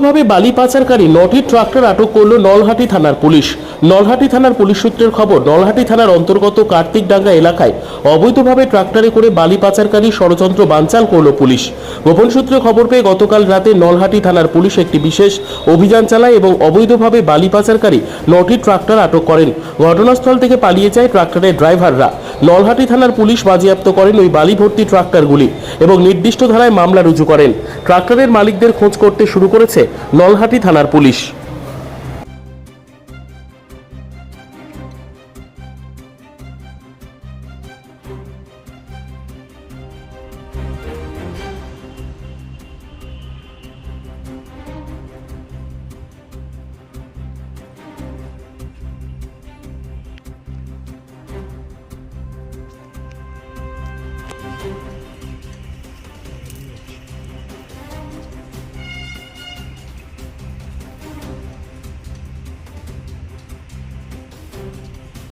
অবৈধভাবে বালি পাচারকারী নটি ট্রাক্টর আটক করল নলহাটি থানার পুলিশ। নলহাটি থানার পুলিশ সূত্রের খবর, নলহাটি থানার অন্তর্গত কার্তিকডাঙ্গা এলাকায় অবৈধভাবে ট্রাক্টরে করে বালি পাচারকারী ষড়যন্ত্র বানচাল করল পুলিশ। গোপন সূত্রে খবর পেয়ে গতকাল রাতে নলহাটি থানার পুলিশ একটি বিশেষ অভিযান চালায় এবং অবৈধভাবে বালি পাচারকারী নটি ট্রাক্টর আটক করেন। ঘটনাস্থল থেকে পালিয়ে যায় ট্রাক্টরের ড্রাইভাররা। নলহাটি থানার পুলিশ বাজেয়াপ্ত করেন ওই বালি ভর্তি ট্রাক্টরগুলি এবং নির্দিষ্ট ধারায় মামলা রুজু করেন। ট্রাক্টরের মালিকদের খোঁজ করতে শুরু করেছে নলহাটি থানার পুলিশ।